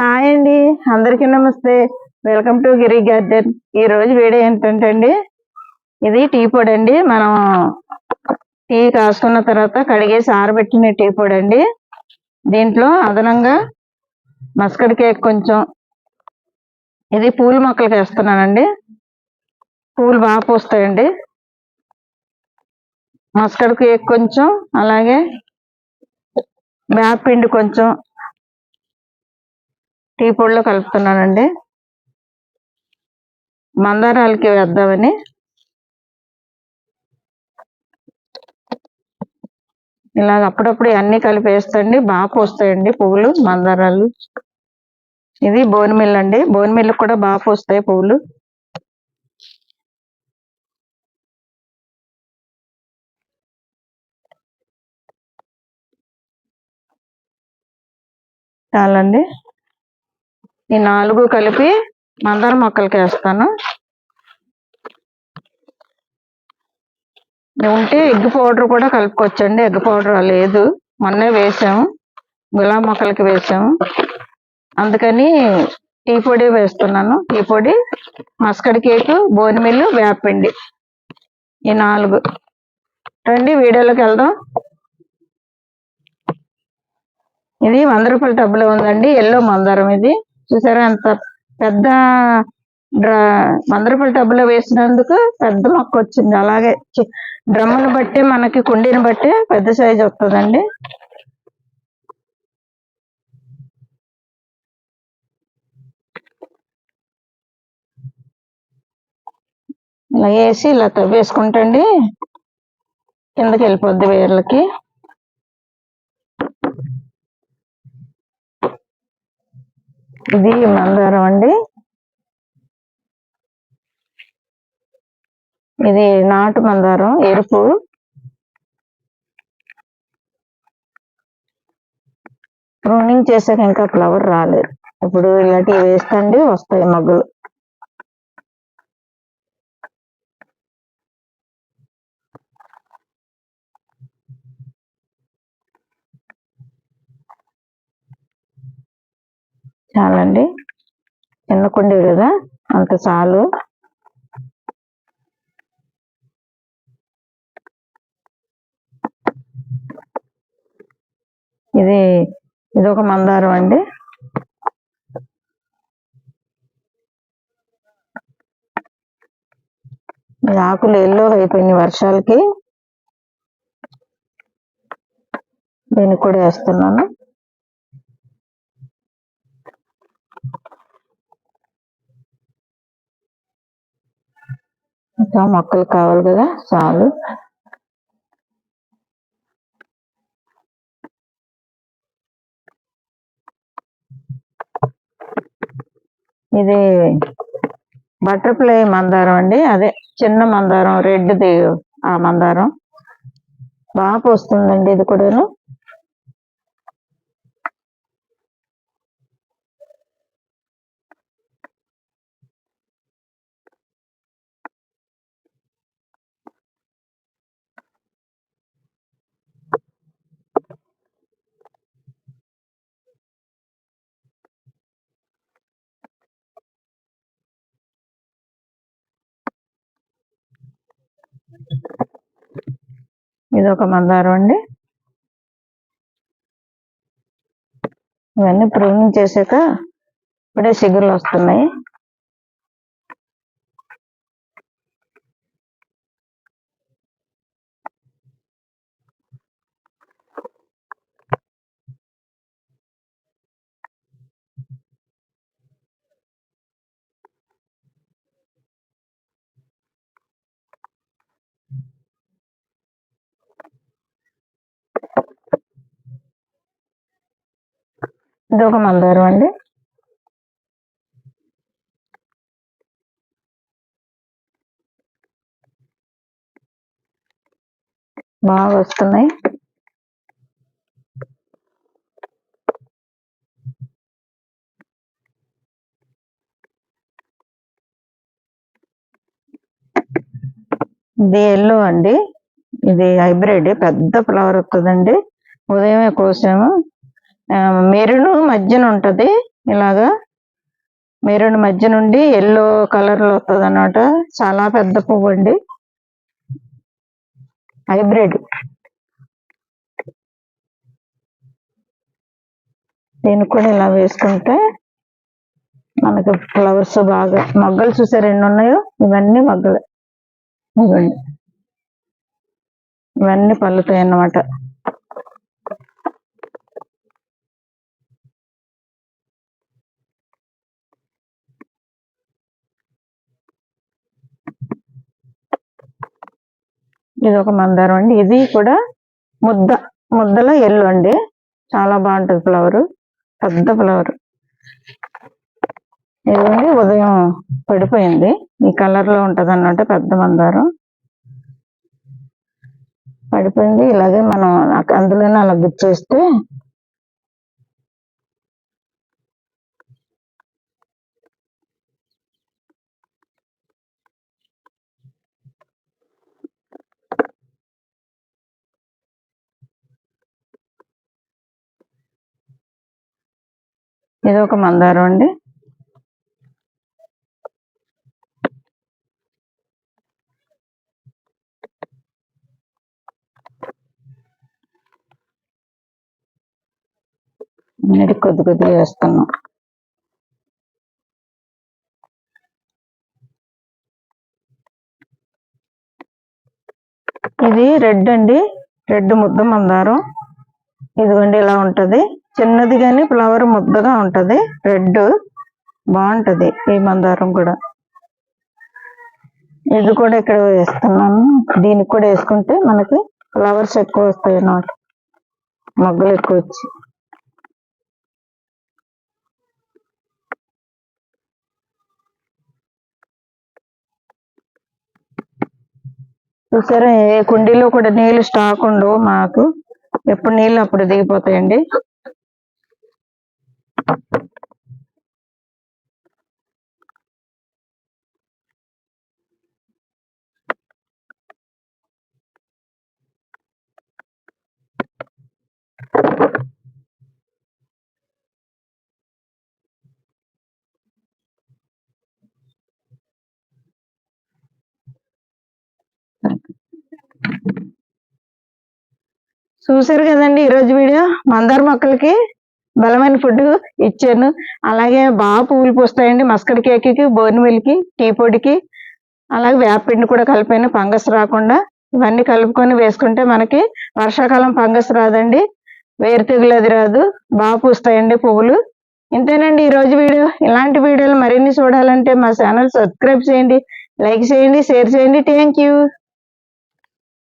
Hi అండి. అందరికీ నమస్తే. వెల్కమ్ టు గిరి గార్డెన్ ఈ రోజు వీడియో ఏంటంటే అండి ఇది టీ పొడి అండి. మనం టీ కాసుకున్న తర్వాత కడిగేసి ఆరబెట్టిన టీ పొడి అండి. దీంట్లో అదనంగా మస్కడ్ కేక్ కొంచెం ఇది పూల మొక్కలకి వేస్తున్నానండి. పూలు బాగా పూస్తాయండి. మస్కడ్ కేక్ కొంచెం అలాగే వేపపిండి కొంచెం టీ పొడిలో కలుపుతున్నానండి. మందారాలకి వేద్దామని. ఇలాగ అప్పుడప్పుడు అన్ని కలిపి వేస్తండి. బాగా పోస్తాయండి పువ్వులు మందారాలు. ఇది బోన్ అండి. బోన్ కూడా బాగా పోస్తాయి పువ్వులు. చాలండి. ఈ నాలుగు కలిపి మందార మొక్కలకి వేస్తాను. ఉంటే ఎగ్ పౌడర్ కూడా కలుపుకోవచ్చండి. ఎగ్ పౌడర్ లేదు. మొన్నే వేసాము. గులాబీ మొక్కలకి వేసాము. అందుకని టీ పొడి వేస్తున్నాను. టీ పొడి మస్కడ్ కేకు బోనిమిల్లు వేపండి ఈ నాలుగు. రండి వీడియోలోకి వెళ్దాం. ఇది వంద రూపాయల టబ్బులో ఉందండి. ఎల్లో మందారం ఇది. చూసారా? అంత పెద్ద వంద రూపాయల టబ్బులో వేసినందుకు పెద్ద మొక్క వచ్చింది. అలాగే డ్రమ్మును బట్టి మనకి కుండీని బట్టి పెద్ద సైజు వస్తుందండి. ఇలా వేసి ఇలా తవ్వేసుకుంటండి. కిందకి వెళ్ళిపోద్ది వేర్లకి. ఇది మందారం అండి. ఇది నాటు మందారం ఎరుపు. ప్రూనింగ్ చేసాక ఇంకా ఫ్లవర్ రాలేదు. ఇప్పుడు ఇలాంటివి వేస్తండి వస్తాయి మగ్గులు. చాలండి. చిన్న కుండీ కదా అంత చాలు. ఇది ఇది ఒక మందారం అండి. ఆకులు ఎల్లో అయిపోయినాయి వర్షాలకి. దీనికి కూడా వేస్తున్నాను. ఇంకా మొక్కలు కావాలి కదా చాలు. ఇది బటర్ఫ్లై మందారం అండి అదే చిన్న మందారం రెడ్ది ఆ మందారం. బాగా పోస్తుందండి ఇది కూడాను. ఇది ఒక మందారం అండి. ఇవన్నీ ప్రూనింగ్ చేశాక ఇప్పుడే సిగురులు వస్తున్నాయి. ఇది ఒక మందారం అండి. బాగా వస్తున్నాయి. ఇది ఎల్లో అండి. ఇది హైబ్రిడ్ పెద్ద ఫ్లవర్ వస్తుందండి. ఉదయమే కోసాము. మెరును మధ్యన ఉంటుంది. ఇలాగా మెరూన్ మధ్య నుండి ఎల్లో కలర్లో వస్తుంది అన్నమాట. చాలా పెద్ద పువ్వు అండి. హైబ్రిడ్ దీన్ని కూడా ఇలా వేసుకుంటే మనకు ఫ్లవర్స్ బాగా మొగ్గలు చూసారు ఎన్ని ఉన్నాయో ఇవన్నీ మొగ్గలు. ఇవ్వండి ఇవన్నీ పళ్ళుతాయి అన్నమాట. ఇది ఒక మందారం అండి. ఇది కూడా ముద్ద ముద్దలో ఎల్లు అండి. చాలా బాగుంటది ఫ్లవర్. పెద్ద ఫ్లవర్. ఇదిగోండి ఉదయం పడిపోయింది. ఈ కలర్లో ఉంటది అన్నమాట పెద్ద మందారం. పడిపోయింది. ఇలాగే మనం అందులోనే అలా గుచ్చేస్తే ఇది ఒక మందారం అండి. అన్నిటి కొద్ది కొద్దిగా వేస్తున్నాం ఇది రెడ్ అండి. రెడ్ ముద్ద మందారం. ఇదిగోండి ఇలా ఉంటది. చిన్నది కానీ ఫ్లవర్ ముద్దగా ఉంటది. రెడ్ బాగుంటది ఈ మందారం కూడా. ఇది కూడా ఇక్కడ వేస్తున్నాను. దీనికి కూడా వేసుకుంటే మనకి ఫ్లవర్స్ ఎక్కువ వస్తాయి అన్నమాట. మొగ్గలు ఎక్కువ వచ్చి. చూసారా ఏ కుండీలో కూడా నీళ్ళు స్టాక్ ఉండవు మాకు. ఎప్పుడు నీళ్ళు అప్పుడు దిగిపోతాయండి. చూసారు కదండి ఈరోజు వీడియో? మందార మొక్కలకి బలమైన ఫుడ్ ఇచ్చాను. అలాగే బాగా పువ్వులు పూస్తాయండి. మస్కడ్ కేక్కి బోర్నిమిల్కి టీ పొడికి అలాగే వేపపిండి కూడా కలిపాను. ఫంగస్ రాకుండా ఇవన్నీ కలుపుకొని వేసుకుంటే మనకి వర్షాకాలం ఫంగస్ రాదండి. వేరు తెగులు అది రాదు. బాగా పూస్తాయండి పువ్వులు. ఇంతేనండి ఈ రోజు వీడియో. ఇలాంటి వీడియోలు మరిన్ని చూడాలంటే మా ఛానల్ సబ్స్క్రైబ్ చేయండి లైక్ చేయండి షేర్ చేయండి. Thank you